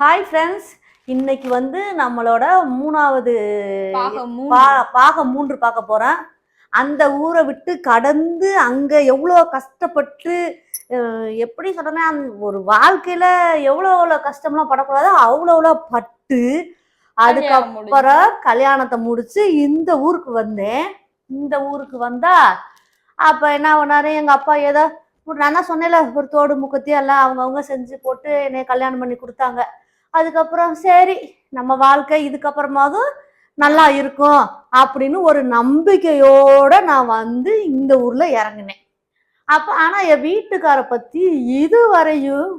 Hi friends இன்னைக்கு வந்து நம்மளோட மூணாவது பாகம் மூன்று. பார்க்க போறேன். அந்த ஊரை விட்டு கடந்து அங்க எவ்வளோ கஷ்டப்பட்டு எப்படி சொல்றேன்னா ஒரு வாழ்க்கையில எவ்வளோ எவ்வளோ கஷ்டம்லாம் படக்கூடாதோ அவ்வளோ அவ்வளோ பட்டு. அதுக்கப்புறம் கல்யாணத்தை முடிச்சு இந்த ஊருக்கு வந்தேன். இந்த ஊருக்கு வந்தா அப்ப என்ன பண்ணாரு? எங்க அப்பா ஏதோ நான் தான் சொன்னேன்ல ஒரு தோடு முக்கத்தி எல்லாம் அவங்கவுங்க செஞ்சு போட்டு என்னை கல்யாணம் பண்ணி கொடுத்தாங்க. அதுக்கப்புறம் சரி நம்ம வாழ்க்கை இதுக்கப்புறமாவது நல்லா இருக்கும் அப்படின்னு ஒரு நம்பிக்கையோட நான் வந்து இந்த ஊர்ல இறங்கினேன். அப்ப ஆனா என் வீட்டுக்கார பத்தி இதுவரையும்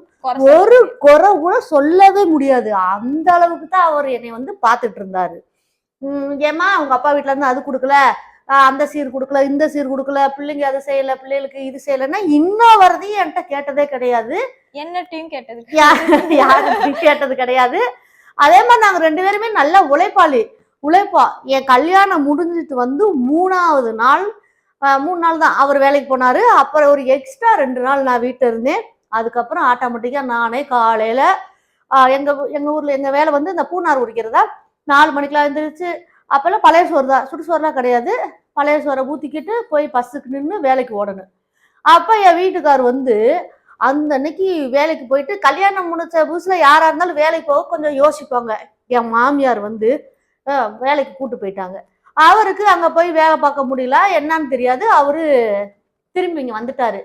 ஒரு குறை கூட சொல்லவே முடியாது. அந்த அளவுக்கு தான் அவர் என்னை வந்து பார்த்துட்டு இருந்தாரு. ஏம்மா அவங்க அப்பா வீட்ல இருந்து அது கொடுக்கல. அந்த சீர் கொடுக்கல இந்த சீர் கொடுக்கல பிள்ளைங்க அதை செய்யல பிள்ளைகளுக்கு இது செய்யலைன்னா இன்னும் வரதையும் என்கிட்ட கேட்டதே கிடையாது. என்னட்டையும் கேட்டது யா- யாருக்கும் கேட்டது கிடையாது. அதே மாதிரி நாங்க ரெண்டு பேருமே நல்ல உழைப்பாளி. உழைப்பா. என் கல்யாணம் முடிஞ்சிட்டு வந்து மூணாவது நாள் மூணு நாள் தான் அவர் வேலைக்கு போனாரு. அப்புறம் ஒரு எக்ஸ்ட்ரா ரெண்டு நாள் நான் வீட்டில் இருந்தேன். அதுக்கப்புறம் ஆட்டோமேட்டிக்கா நானே காலையில ஆஹ் எங்க ஊ- எங்க ஊர்ல எங்க வேலை வந்து இந்த பூனார் உரிக்கிறதா? நாலு மணிக்கெல்லாம் எழுந்திரிச்சு அப்போல்லாம் பழைய சோறு தான். சுடுசோறுலாம் கிடையாது. பழைய சோறை ஊற்றிக்கிட்டு போய் பஸ்ஸுக்கு நின்று வேலைக்கு ஓடணும். அப்போ என் வீட்டுக்கார் வந்து அந்த அன்னைக்கு வேலைக்கு போயிட்டு கல்யாணம் முடிச்ச புதுசில் யாராக இருந்தாலும் வேலைக்கு போக கொஞ்சம் யோசிப்பாங்க. என் மாமியார் வந்து வேலைக்கு கூட்டு போயிட்டாங்க. அவருக்கு அங்கே போய் வேலை பார்க்க முடியல. என்னன்னு தெரியாது. அவரு திரும்பி இங்கே வந்துட்டாரு.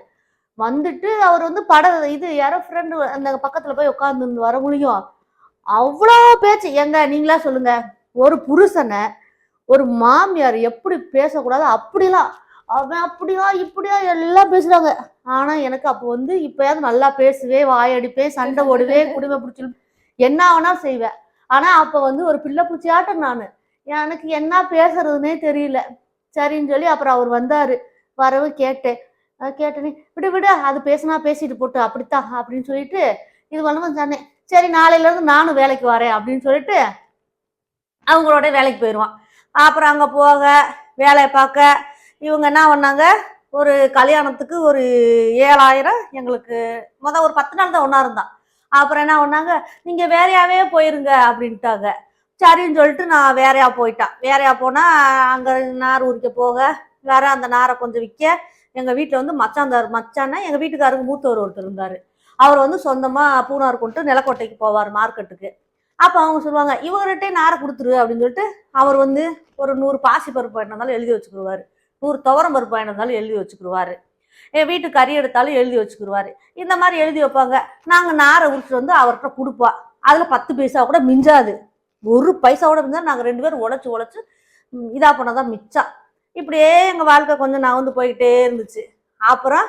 வந்துட்டு அவர் வந்து பட இது யாரோ ஃப்ரெண்டு அந்த பக்கத்தில் போய் உட்காந்து வர முடியும். அவ்வளோ பேச்சு. எங்க நீங்களா சொல்லுங்க. ஒரு புருஷனை ஒரு மாமியார் எப்படி பேசக்கூடாது அப்படிலாம் அவன் அப்படியா இப்படியா எல்லாம் பேசுறாங்க. ஆனா எனக்கு அப்போ வந்து இப்பயாவது நல்லா பேசுவேன் வாயடிப்பேன் சண்டை ஓடுவேன் குடும்ப பிடிச்சி என்ன வேணா செய்வேன் ஆனா அப்ப வந்து ஒரு பிள்ளை பூச்சியாட்டம் நானு. எனக்கு என்ன பேசுறதுனே தெரியல. சரின்னு சொல்லி அப்புறம் அவர் வந்தாரு. வரவு கேட்டேன். கேட்டேனே விடு விடு அது பேசினா பேசிட்டு போட்டு அப்படித்தான் அப்படின்னு சொல்லிட்டு இது பண்ணும்போது சொன்னேன் சரி நாளையில இருந்து நானும் வேலைக்கு வரேன் அப்படின்னு சொல்லிட்டு அவங்களோட வேலைக்கு போயிடுவான் அப்புறம் அங்கே போக வேலையை பார்க்க இவங்க என்ன பண்ணாங்க? ஒரு கல்யாணத்துக்கு ஒரு ஏழாயிரம் எங்களுக்கு மொதல் ஒரு பத்து நாள் தான் ஒன்றா இருந்தான். அப்புறம் என்ன பண்ணாங்க? நீங்கள் வேறையாவே போயிருங்க அப்படின்ட்டாங்க. சரின்னு சொல்லிட்டு நான் வேறையா போயிட்டான். வேறையா போனால் அங்கே நார் உரிக்க போக வேற அந்த நாரை கொஞ்சம் விற்க எங்கள் வீட்டில் வந்து மச்சாந்தார் மச்சான்னா எங்கள் வீட்டுக்காரருக்கு மூத்தவர் ஒருத்தர் இருந்தார். அவர் வந்து சொந்தமாக பூனார் கொண்டு நிலக்கோட்டைக்கு போவார் மார்க்கெட்டுக்கு. அப்போ அவங்க சொல்லுவாங்க இவங்ககிட்டே நாரை கொடுத்துரு அப்படின்னு சொல்லிட்டு அவர் வந்து ஒரு நூறு பாசி பருப்பு இருந்தாலும் எழுதி வச்சுக்கிடுவார் நூறு துவரம் பருப்பு இருந்தாலும் எழுதி வச்சுக்கிடுவார் என் வீட்டு கறி எடுத்தாலும் எழுதி வச்சுக்கிடுவார் இந்த மாதிரி எழுதி வைப்பாங்க. நாங்கள் நாரை உரிச்சிட்டு வந்து அவர்கிட்ட கொடுப்பா. அதில் பத்து பைசா கூட மிஞ்சாது. ஒரு பைசா கூட மிஞ்சாது. நாங்கள் ரெண்டு பேரும் உழைச்சி உழைச்சி இதாக பண்ணதான் மிச்சம். இப்படியே எங்கள் வாழ்க்கை கொஞ்சம் நான் வந்து போய்கிட்டே இருந்துச்சு. அப்புறம்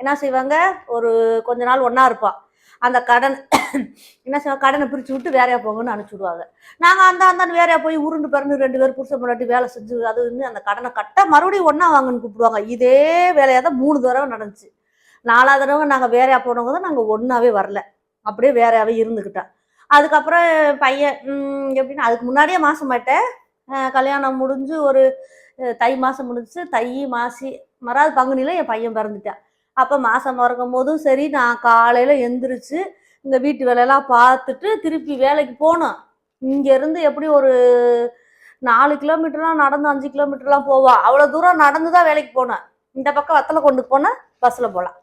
என்ன செய்வாங்க? ஒரு கொஞ்ச நாள் ஒன்றா இருப்பாள் அந்த கடன் என்ன செய்வாங்க கடனை பிரித்து விட்டு வேறையா போங்கன்னு அனுப்பிச்சுடுவாங்க. நாங்கள் அந்த அந்த வேறையா போய் உருண்டு பிறந்து ரெண்டு பேரும் புருஷன் முன்னாடி வேலை செஞ்சு அது வந்து அந்த கடனை கட்ட மறுபடியும் ஒன்றா வாங்கன்னு கூப்பிடுவாங்க. இதே வேலையாக தான் மூணு தடவை நடந்துச்சு. நாலாவது தடவை நாங்கள் வேறையா போனவங்க தான் நாங்கள் ஒன்றாவே வரல. அப்படியே வேறையாவே இருந்துக்கிட்டோம் அதுக்கப்புறம் பையன் எப்படின்னா அதுக்கு முன்னாடியே மாதம் மாட்டேன் கல்யாணம் முடிஞ்சு ஒரு தை மாதம் முடிஞ்சு தை மாசி மறாவது பங்குனியில் என் பையன் பிறந்துட்டான் அப்போ மாதம் பிறக்கும் போதும் சரி நான் காலையில் எந்திரிச்சு இந்த வீட்டு வேலையெல்லாம் பார்த்துட்டு திருப்பி வேலைக்கு போனோம் இங்கேருந்து எப்படி ஒரு நாலு கிலோமீட்டர்லாம் நடந்து அஞ்சு கிலோமீட்டர்லாம் போவா? அவ்வளோ தூரம் நடந்து தான் வேலைக்கு போனேன். இந்த பக்கம் வத்தலை கொண்டு போனால் பஸ்ஸில் போகலாம்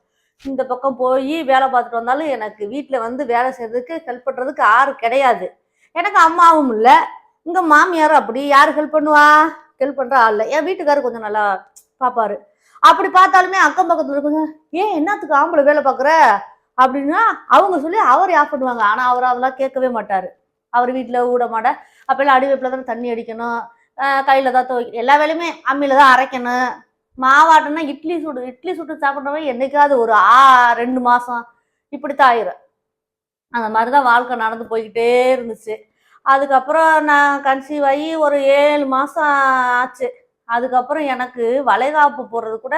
இந்த பக்கம் போய் வேலை பார்த்துட்டு வந்தாலும் எனக்கு வீட்டில் வந்து வேலை செய்யறதுக்கு ஹெல்ப் பண்ணுறதுக்கு யாரும் கிடையாது. எனக்கு அம்மாவும் இல்லை. இங்கே மாமியாரும் அப்படி யார் ஹெல்ப் பண்ணுவா? ஹெல்ப் பண்ணுற ஆள் இல்லை. என் வீட்டுக்காரர் கொஞ்சம் நல்லா பார்ப்பாரு அப்படி பார்த்தாலுமே அக்கம் பக்கத்தில் இருக்குங்க ஏன் என்னத்துக்கு ஆம்பளை வேலை பார்க்குற? அப்படின்னா அவங்க சொல்லி அவர் ஆஃப் பண்ணுவாங்க. ஆனால் அவர் அதெல்லாம் கேட்கவே மாட்டார். அவர் வீட்டில் ஊட மாட அப்போல்லாம் அடிவேப்பில் தான் தண்ணி அடிக்கணும். கையில் தான் துவைக்கணும் எல்லா வேலையுமே அம்மியில் தான் அரைக்கணும். மாவாட்டம்னா இட்லி சுடு இட்லி சுட்டு சாப்பிட்றவன் என்னைக்காவது ஒரு ஆ ரெண்டு மாதம் இப்படித்தான் ஆயிரும். அந்த மாதிரி தான் வாழ்க்கை நடந்து போய்கிட்டே இருந்துச்சு. அதுக்கப்புறம் நான் கன்சீவ் ஆகி ஒரு ஏழு மாதம் ஆச்சு. அதுக்கப்புறம் எனக்கு வளைகாப்பு போடுறது கூட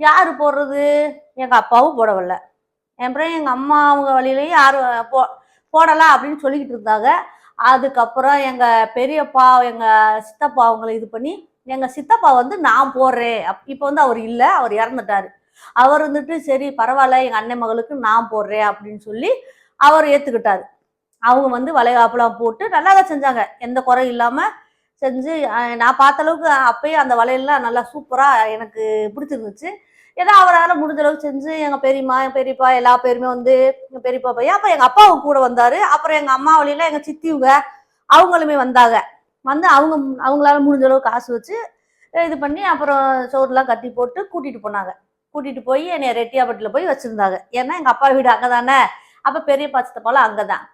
யார் போடுறது? எங்கள் அப்பாவும் போடவில்லை. அப்புறம் எங்கள் அம்மா அவங்க வழியிலையும் யாரும் போ போடலாம் அப்படின்னு சொல்லிக்கிட்டு இருந்தாங்க. அதுக்கப்புறம் எங்கள் பெரியப்பா எங்கள் சித்தப்பா அவங்கள இது பண்ணி எங்கள் சித்தப்பா வந்து நான் போடுறேன். அப் இப்போ வந்து அவர் இல்லை அவர் இறந்துட்டாரு. அவர் வந்துட்டு சரி பரவாயில்ல எங்கள் அண்ணன் மகளுக்கு நான் போடுறேன் அப்படின்னு சொல்லி அவர் ஏற்றுக்கிட்டார் அவங்க வந்து வளைகாப்புலாம் போட்டு நல்லா தான் செஞ்சாங்க. எந்த குறையும் இல்லாமல் செஞ்சு நான் பார்த்த அளவுக்கு அப்பயே அந்த வளையல்லாம் நல்லா சூப்பராக எனக்கு பிடிச்சிருந்துச்சு. ஏதோ அவரால் முடிஞ்ச அளவுக்கு செஞ்சு எங்கள் பெரியம்மா என் பெரியப்பா எல்லா பேருமே வந்து எங்கள் பெரியப்பா பையன் அப்புறம் எங்கள் அப்பாவும் கூட வந்தார். அப்புறம் எங்கள் அம்மா வழியில் எங்கள் சித்திவுங்க அவங்களுமே வந்தாங்க. வந்து அவங்க அவங்களால முடிஞ்ச அளவுக்கு காசு வச்சு இது பண்ணி அப்புறம் சோறுலாம் கட்டி போட்டு கூட்டிகிட்டு போனாங்க. கூட்டிகிட்டு போய் என்னை ரெட்டியாப்பட்டில் போய் வச்சுருந்தாங்க. ஏன்னா எங்கள் அப்பா வீடு அங்கே தானே அப்போ பெரிய பாச்சத்தப்பாலாம் அங்கே தான்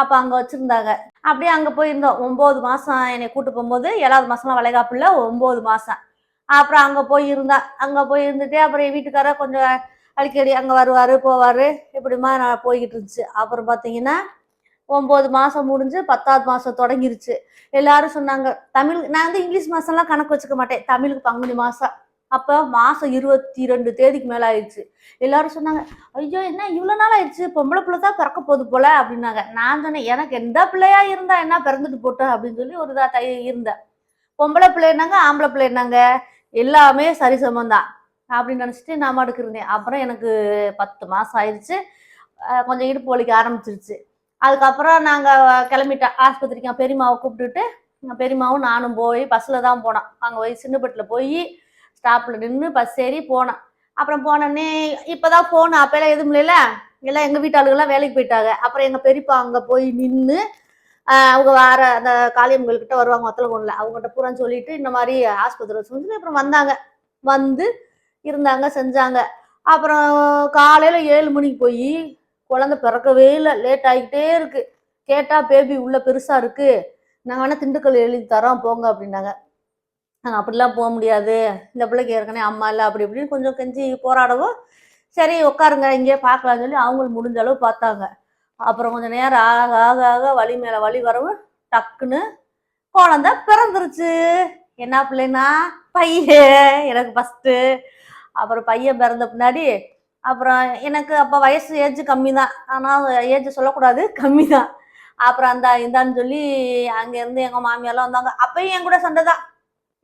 அப்போ அங்கே வச்சுருந்தாங்க. அப்படியே அங்கே போயிருந்தோம். ஒம்பது மாதம் என்னை கூட்டு போகும்போது ஏழாவது மாதம்லாம் வளைகாப்புல ஒம்பது மாதம் அப்புறம் அங்கே போய் இருந்தா அங்கே போய் இருந்துட்டு அப்புறம் என் வீட்டுக்காரர் கொஞ்சம் அடிக்கடி அங்கே வருவார் போவார். இப்படிமா நான் போய்கிட்டு இருந்துச்சு. அப்புறம் பார்த்தீங்கன்னா ஒம்பது மாதம் முடிஞ்சு பத்தாவது மாதம் தொடங்கிருச்சு. எல்லாரும் சொன்னாங்க தமிழ் நான் வந்து இங்கிலீஷ் மாதம்லாம் கணக்கு வச்சுக்க மாட்டேன். தமிழுக்கு பங்குனி மாதம் அப்போ மாதம் இருபத்தி ரெண்டு தேதிக்கு மேலே ஆயிடுச்சு. எல்லாரும் சொன்னாங்க ஐயோ என்ன இவ்வளோ நாள் ஆயிடுச்சு? பொம்பளை பிள்ளை தான் பிறக்க போகுது போல அப்படின்னாங்க. நான் சொன்னேன் எனக்கு எந்த பிள்ளையா இருந்தா என்ன பிறந்துட்டு போட்டோம் அப்படின்னு சொல்லி ஒரு இதாக தை இருந்தேன். பொம்பளை பிள்ளை என்னங்க ஆம்பளை பிள்ளை என்னங்க? எல்லாமே சரிசமம் தான் அப்படின்னு நினச்சிட்டு நான் மாட்டுக்கு இருந்தேன். அப்புறம் எனக்கு பத்து மாதம் ஆயிடுச்சு. கொஞ்சம் இடுப்பு வலிக்க ஆரம்பிச்சிருச்சு. அதுக்கப்புறம் நாங்கள் கிளம்பிட்டோம் ஆஸ்பத்திரிக்கு. பெரியமாவை பெரியம்மாவை கூப்பிட்டுட்டு எங்கள் பெரியம்மாவும் நானும் போய் பஸ்ஸில் தான் போனோம். அங்கே போய் சின்னப்பட்டில் போய் ஸ்டாப்பில் நின்று பஸ் ஏறி போனோம் அப்புறம் போனோடனே இப்போ தான் ஃபோன் அப்போல்லாம் எதுவும் இல்லைல்ல? எல்லாம் எங்கள் வீட்டாளுகெல்லாம் வேலைக்கு போயிட்டாங்க. அப்புறம் எங்கள் பெரியப்பா அங்கே போய் நின்று அவங்க வேற அந்த காளியம்மங்கள்கிட்ட வருவாங்க மொத்தம் கொண்டல அவங்ககிட்ட பூரா சொல்லிட்டு இந்த மாதிரி ஆஸ்பத்திரி சொல்லி அப்புறம் வந்தாங்க. வந்து இருந்தாங்க செஞ்சாங்க. அப்புறம் காலையில் ஏழு மணிக்கு போய் குழந்தை பிறக்கவே இல்லை. லேட் ஆகிக்கிட்டே இருக்குது கேட்டால் பேபி உள்ள பெருசாக இருக்குது நாங்கள் வேணால் திண்டுக்கல் எழுதி தரோம் போங்க அப்படின்னாங்க. நாங்கள் அப்படிலாம் போக முடியாது. இந்த பிள்ளைக்கு ஏற்கனவே அம்மா இல்லை அப்படி இப்படின்னு கொஞ்சம் கெஞ்சி போராடவும் சரி உட்காருங்க இங்கேயே பார்க்கலாம்னு சொல்லி அவங்களுக்கு முடிஞ்ச அளவு பார்த்தாங்க. அப்புறம் கொஞ்சம் நேரம் ஆக ஆக ஆக வழி மேலே வழி வரவும் டக்குன்னு குழந்த பிறந்துருச்சு. என்ன பிள்ளைன்னா பையன் எனக்கு ஃபஸ்ட்டு அப்புறம் பையன் பிறந்த பின்னாடி அப்புறம் எனக்கு அப்போ வயசு ஏஜ் கம்மி தான் ஆனால் ஏஜ் சொல்லக்கூடாது கம்மி தான் அப்புறம் அந்த இந்தான்னு சொல்லி அங்கேருந்து எங்கள் மாமியாரெலாம் வந்தாங்க. அப்பயும் என் கூட சண்டை தான்.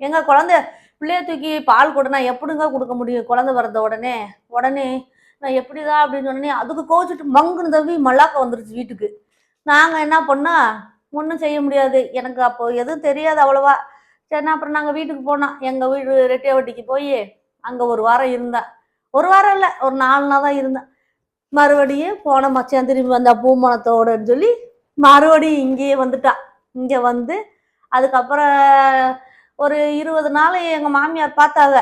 எங்கள் குழந்தை பிள்ளைய தூக்கி பால் கொடுனா நான் எப்படிங்க கொடுக்க முடியும்? குழந்தை வர்றத உடனே உடனே நான் எப்படிதான் அப்படின்னு சொன்னேன் அதுக்கு கோச்சிட்டு மங்குன்னு தவி மல்லாக்க வந்துருச்சு வீட்டுக்கு. நாங்கள் என்ன பண்ணோம்? ஒன்றும் செய்ய முடியாது. எனக்கு அப்போ எதுவும் தெரியாது அவ்வளவா. சரி அப்புறம் நாங்கள் வீட்டுக்கு போனோம். எங்கள் வீடு ரெட்டியாவட்டிக்கு போய் அங்கே ஒரு வாரம் இருந்தேன். ஒரு வாரம் இல்லை ஒரு நாலு நாள் தான் இருந்தேன். மறுபடியும் போன மச்சான் திரும்பி வந்தா பூமணத்தோடன்னு சொல்லி மறுபடியும் இங்கேயே வந்துட்டான். இங்கே வந்து அதுக்கப்புறம் ஒரு இருபது நாள் எங்கள் மாமியார் பார்த்தாங்க.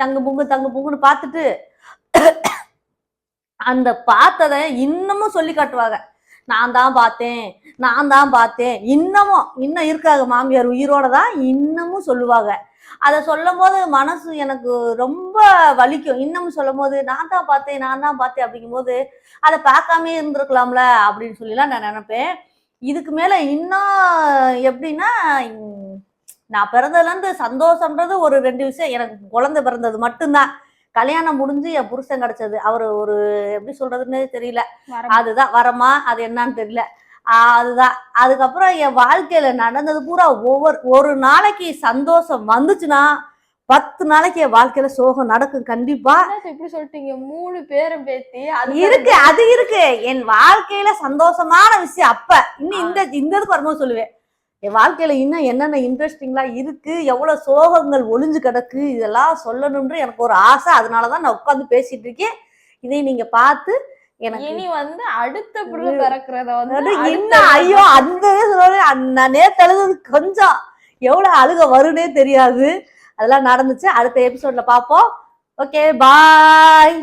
தங்கு புங்கு தங்கு புங்குன்னு பார்த்துட்டு அந்த பார்த்ததை இன்னமும் சொல்லி காட்டுவாங்க. நான் தான் பார்த்தேன் நான் தான் பார்த்தேன். இன்னமும் இன்னும் இருக்காங்க மாமியார் உயிரோட தான் இன்னமும் சொல்லுவாங்க. அதை சொல்லும் போது மனசு எனக்கு ரொம்ப வலிக்கும். இன்னமும் சொல்லும் போது நான் தான் பார்த்தேன் நான் தான் பார்த்தேன் அப்படிங்கும்போது அதை பார்க்காமே இருந்திருக்கலாம்ல அப்படின்னு சொல்லிலாம் நான் நினைப்பேன். இதுக்கு மேல இன்னும் எப்படின்னா நான் பிறந்ததுலேருந்து சந்தோஷம்ன்றது ஒரு ரெண்டு விஷயம். எனக்கு குழந்தை பிறந்தது மட்டும்தான். கல்யாணம் முடிஞ்சு என் புருஷன் கிடைச்சது. அவர் ஒரு எப்படி சொல்றதுன்னு தெரியல. அதுதான் வரமா? அது என்னன்னு தெரியல. அதுதான். அதுக்கப்புறம் என் வாழ்க்கையில நடந்தது பூரா ஒவ்வொரு ஒரு நாளைக்கு சந்தோஷம் வந்துச்சுன்னா பத்து நாளைக்கு என் வாழ்க்கையில சோகம் நடக்கும். கண்டிப்பா. இப்படி சொல்லிட்டீங்க? மூணு பேரும் பேத்தி அது இருக்கு அது இருக்கு. என் வாழ்க்கையில சந்தோஷமான விஷயம் அப்ப. இன்னும் இந்த இந்த இதுக்கு வரும்போது சொல்லுவேன். என் வாழ்க்கையில இன்னும் என்னென்ன இன்ட்ரெஸ்டிங்லாம் இருக்கு? எவ்வளவு சோகங்கள் ஒளிஞ்சு கிடக்கு? இதெல்லாம் சொல்லணும்ன்ற எனக்கு ஒரு ஆசை. அதனாலதான் நான் உட்காந்து பேசிட்டு இருக்கேன். இதை நீங்க பார்த்து எனக்கு இனி வந்து அடுத்த புள்ள பிறக்கிறத வந்து இன்னும் ஐயோ அந்த நான் அழுதது கொஞ்சம். எவ்வளவு அழுக வரும்னே தெரியாது. அதெல்லாம் நடந்துச்சு. அடுத்த எபிசோட்ல பார்ப்போம். Okay bye